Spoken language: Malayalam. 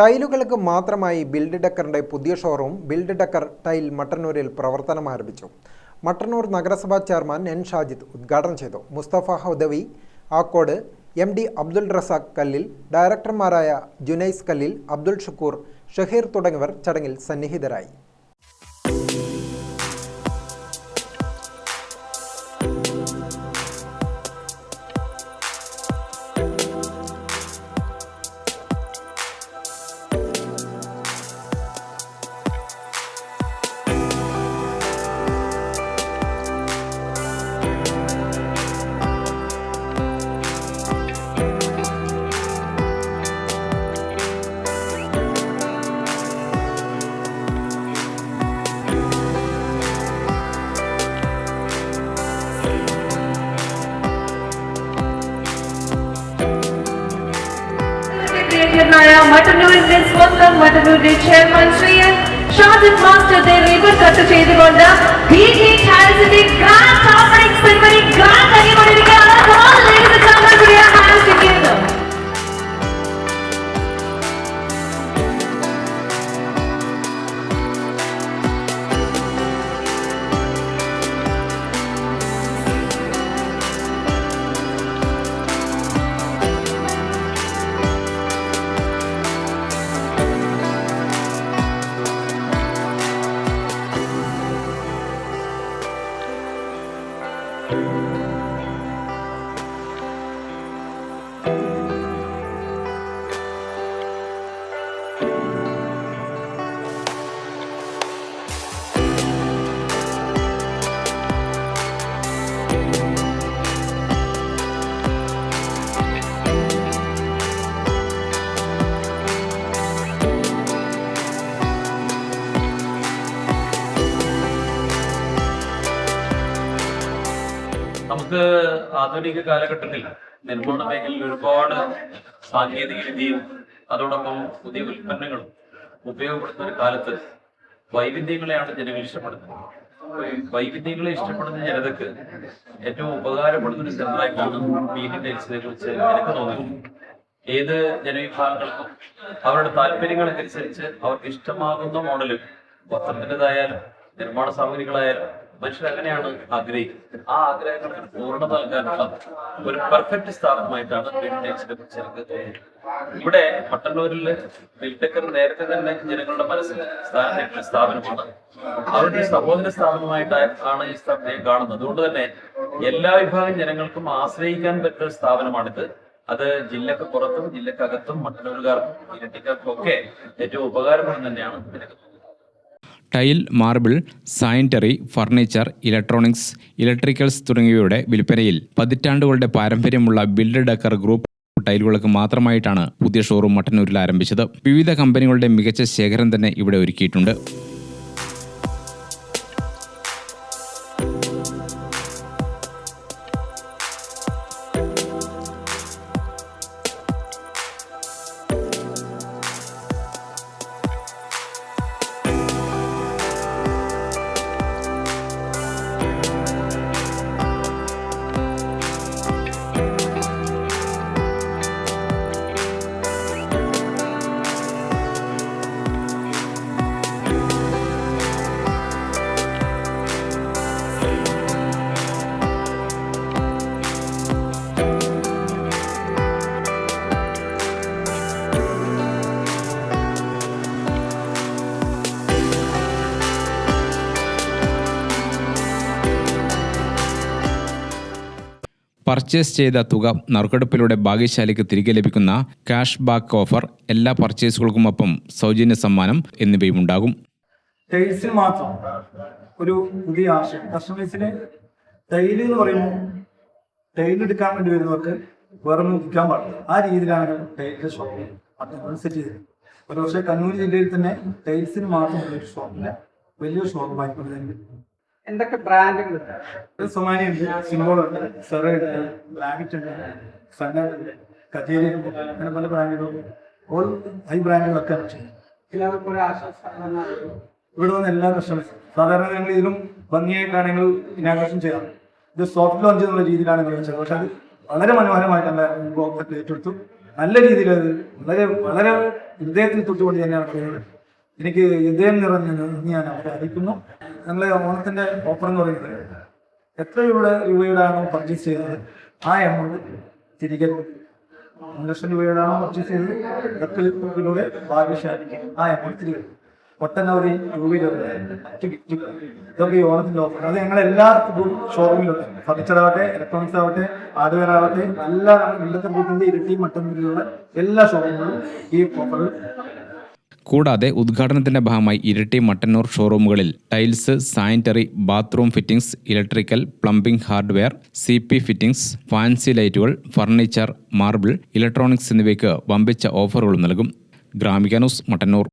ടൈലുകൾക്ക് മാത്രമായി ബിൽഡ് ഡെക്കറിന്റെ പുതിയ ഷോറൂം ബിൽഡ് ഡെക്കർ ടൈൽ മട്ടന്നൂരിൽ പ്രവർത്തനം ആരംഭിച്ചു. മട്ടന്നൂർ നഗരസഭാ ചെയർമാൻ എൻ ഷാജിദ് ഉദ്ഘാടനം ചെയ്തു. മുസ്തഫ ഹൗദവി ആക്കോട് എം ഡി അബ്ദുൾ റസാഖ് കല്ലിൽ ഡയറക്ടർമാരായ ജുനൈസ് കല്ലിൽ അബ്ദുൾ ഷുക്കൂർ ഷഹീർ തുടങ്ങിയവർ ചടങ്ങിൽ സന്നിഹിതരായി. Presidents, Muslim Matabuddin Chairman Shriyas, Shahid Master Devi Bhatt നമുക്ക് ആധുനിക കാലഘട്ടത്തിൽ നിർമ്മാണ മേഖലയിൽ ഒരുപാട് സാങ്കേതിക വിദ്യയും അതോടൊപ്പം പുതിയ ഉൽപ്പന്നങ്ങളും ഉപയോഗപ്പെടുത്തുന്ന ഒരു കാലത്ത് വൈവിധ്യങ്ങളെയാണ് ജനങ്ങൾ ഇഷ്ടപ്പെടുന്നത്. വൈവിധ്യങ്ങളെ ഇഷ്ടപ്പെടുന്ന ജനതക്ക് ഏറ്റവും ഉപകാരപ്പെടുന്ന ഒരു സെന്ററായിട്ടാണ് ബീഡി ടൈൽസിനെ കുറിച്ച് എനിക്ക് തോന്നുന്നത് ഏത് ജനവിഭാഗങ്ങൾക്കും അവരുടെ താല്പര്യങ്ങൾക്കനുസരിച്ച് അവർക്ക് ഇഷ്ടമാകുന്ന മോഡലും വസ്ത്രത്തിന്റെതായാലും നിർമ്മാണ സാമഗ്രികളായാലും മനുഷ്യർ അങ്ങനെയാണ് ആഗ്രഹിക്കുന്നത്. ആ ആഗ്രഹങ്ങൾക്ക് പൂർണത നൽകാനുള്ള ഒരു പെർഫെക്റ്റ് സ്ഥാനമായിട്ടാണ് ഇവിടെ മട്ടന്നൂരിൽ ബിൽടെക്കർ നേരത്തെ തന്നെ ജനങ്ങളുടെ മനസ്സിൽ സ്ഥാനം നേടിയ സ്ഥാപനമാണ്. അവരുടെ സഹോദര സ്ഥാപനമായിട്ടാണ് ഈ സ്ഥാപനം കാണുന്നത്. അതുകൊണ്ട് തന്നെ എല്ലാ വിഭാഗം ജനങ്ങൾക്കും ആശ്രയിക്കാൻ പറ്റുന്ന സ്ഥാപനമാണിത്. അത് ജില്ലക്ക് പുറത്തും ജില്ലക്കകത്തും മട്ടന്നൂരുകാർക്കും ഇരട്ടിക്കാർക്കും ഒക്കെ ഏറ്റവും ഉപകാരപ്പെടും തന്നെയാണ്. എനിക്ക് tile marble sanitary furniture electronics electricals തുടങ്ങിയവയുടെ വിൽപ്പനയിൽ പതിറ്റാണ്ടുകളുടെ പാരമ്പര്യമുള്ള ബിൽഡ് ഡക്കർ ഗ്രൂപ്പ് ടൈലുകൾക്ക് മാത്രമായിട്ടാണ് പുതിയ ഷോറൂം മട്ടന്നൂരിൽ ആരംഭിച്ചത്. വിവിധ കമ്പനികളുടെ മികച്ച ശേഖരം തന്നെ ഇവിടെ ഒരുക്കിയിട്ടുണ്ട്. പർച്ചേസ് ചെയ്ത തുക നറുക്കെടുപ്പിലൂടെ ഭാഗ്യശാലിക്ക് തിരികെ ലഭിക്കുന്ന ക്യാഷ് ബാക്ക് ഓഫർ എല്ലാ പർച്ചേസുകൾക്കുമൊപ്പം സൗജന്യ സമ്മാനം എന്നിവയും ഉണ്ടാകും. ടൈൽസിന് മാത്രം ഒരു പുതിയ ആശയം. കസ്റ്റമേഴ്സിന് തൈൽ എന്ന് പറയുമ്പോൾ ടൈൽ എടുക്കാൻ വേണ്ടി വരുന്നവർക്ക് വേറെ ഇരിക്കാൻ പാടില്ല. ആ രീതിയിലാണ് ടൈലിന്റെ ഷോപ്പ് സെറ്റ് ചെയ്തത്. ഒരു പക്ഷേ കണ്ണൂർ ജില്ലയിൽ തന്നെ ടൈൽസിന് മാത്രമുള്ള ഒരു ഷോപ്പില്ല വലിയ ഷോപ്പ് ആയിക്കൊണ്ടു എന്തൊക്കെ ബ്രാൻഡുകൾ സൊമാനി ഉണ്ട് സിംബോൾ ഉണ്ട് സെറ ഉണ്ട് ബ്ലാങ്കറ്റ് ഉണ്ട് സന കച്ചേരി അങ്ങനെ പല ബ്രാൻഡുകളും ഓൾ ഹൈ ബ്രാൻഡുകളൊക്കെ ഇവിടെ വന്ന എല്ലാ കസ്റ്റമേഴ്സും സാധാരണ ഞങ്ങൾ ഇതിലും ഭംഗിയായിട്ടാണ് ഞങ്ങൾ ഇനാഗ്രേഷൻ ചെയ്യാറ് ഇത് സോഫ്റ്റ് ലോഞ്ച് എന്നുള്ള രീതിയിലാണ് ഞങ്ങൾ വെച്ചത് പക്ഷെ അത് വളരെ മനോഹരമായിട്ട് നല്ല ബോക്സ് ഏറ്റെടുത്തു. നല്ല രീതിയിൽ അത് വളരെ വളരെ ഹൃദയത്തിൽ തൊട്ടുകൊണ്ട് തന്നെയാണ് എനിക്ക് ഹൃദയം നിറഞ്ഞ് ഞാൻ അവരെ അറിയിക്കുന്നു. ഞങ്ങൾ ഓണത്തിന്റെ ഓഫർ എന്ന് പറയുന്നത് എത്ര രൂപയുടെ രൂപയുടെയാണോ പർച്ചേസ് ചെയ്തത്? ആ എമൗണ്ട് തിരികെ മൂന്ന് ലക്ഷം രൂപയുടെയാണോ പർച്ചേസ് ചെയ്തത്? രൂപയിലൂടെ ഭാഗ്യശാലിക്ക് ആ എമൗണ്ട് തിരികെ ഒട്ടനവധി ഗിഫ്റ്റുകൾ ഇതൊക്കെ ഈ ഓണത്തിന്റെ ഓഫർ അത് ഞങ്ങൾ എല്ലാ ഷോറൂമിലുണ്ട് ഫർണിച്ചർ ആവട്ടെ ഇലക്ട്രോണിക്സ് ആവട്ടെ ഹാർഡ്വെയർ ആവട്ടെ എല്ലാ ഇന്നത്തെ ബൂത്തിന്റെ ഇരട്ടി മട്ടന്നിലുള്ള എല്ലാ ഷോറൂമുകളും ഈ ഓഫർ കൂടാതെ ഉദ്ഘാടനത്തിന്റെ ഭാഗമായി ഇരട്ടി Mattannur ഷോറൂമുകളിൽ tiles sanitary bathroom fittings electrical plumbing hardware C P fittings fancy ലൈറ്റുകൾ ഫർണിച്ചർ മാർബിൾ ഇലക്ട്രോണിക്സ് എന്നിവയ്ക്ക് വമ്പിച്ച ഓഫറുകൾ നൽകും. ഗ്രാമിക ന്യൂസ് മട്ടന്നൂർ.